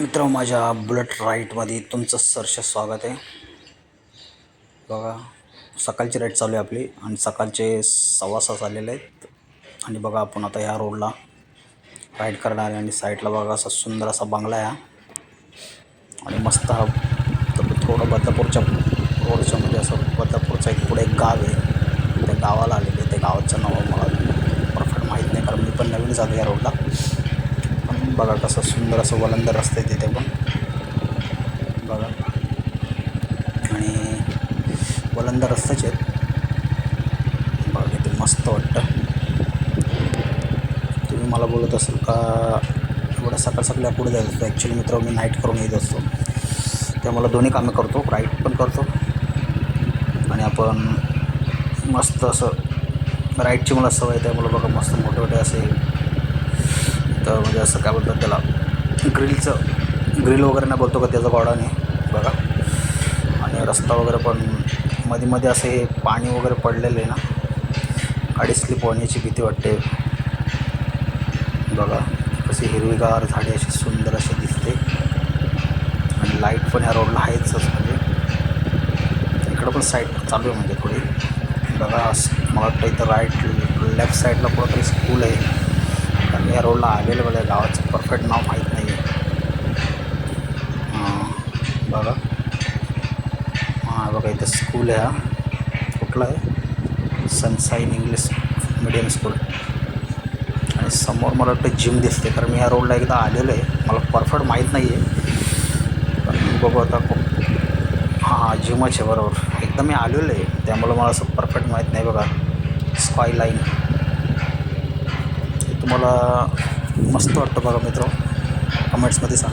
मित्र माझ्या बुलेट राईटमध्ये तुमचं सरश स्वागत आहे. बघा सकाळची राईट चालू आहे आपली आणि सकाळचे सव्वा सहा झालेले आहेत. आणि बघा आपण आता ह्या रोडला राईड करणार आहे आणि साईडला बघा असा सुंदर असा बंगला आहे आणि मस्त हा तर थोडं बदलापूरच्या रोडच्या म्हणजे असं बदलापूरचं एक पुढे एक गाव आहे. त्या गावाला आलेले आहे. त्या गावाचं नाव मला परफेक्ट माहीत नाही कारण मी पण नवीन झालो या रोडला बघा कसं सुंदर असं वलंदर आहे तिथे पण. बघा. आणि वलंदर रस्त्याचे आहेत. बघा किती मस्त वाटतं. तुम्ही मला बोलत असाल का? एवढं सकाळ सकाळी पुढे जायचं असतो ॲक्च्युली मित्र मी नाईट करून येत असतो. त्यामुळे दोन्ही कामं करतो राईट पण करतो. आणि आपण मस्त असं राईटची मला सवय आहे. त्यामुळे बघा मस्त मोठे मोठे असे तर म्हणजे असं काय बोलतात त्याला ग्रिलचं ग्रिल वगैरे नाही बोलतो का त्याचं गॉडाने बघा. आणि रस्ता वगैरे पण मध्ये मध्ये असे हे पाणी वगैरे पडलेलं आहे ना गाडी स्लिप होण्याची भीती वाटते. बघा कशी हिरवीगार झाडे अशी सुंदर अशी दिसते. आणि लाइट पण ह्या रोडला आहेच म्हणजे. इकडं पण साईड चालू आहे म्हणजे थोडी. बघा असं मला वाटतं इथं राईट लेफ्ट साईडला कुठंतरी स्कूल आहे. त्या रोडला अवेलेबल आहे गावाचं परफेक्ट नाव माहीत नाही आहे बघा. हां बघा इथं स्कूल आहे हा. कुठला आहे? सनसाईन इंग्लिश मिडियम स्कूल आणि समोर मला वाटतं जिम दिसते कारण मी या रोडला एकदा आलेलो आहे. मला परफेक्ट माहीत नाही आहे पण बघू आता खूप. हां हां जिमच आहे बरोबर. एकदम मी आलेलो आहे त्यामुळं मला असं परफेक्ट माहीत नाही बघा. स्काय लाईन तुम्हाला मस्त वाटतं बघा मित्र. कमेंट्समध्ये सांगा.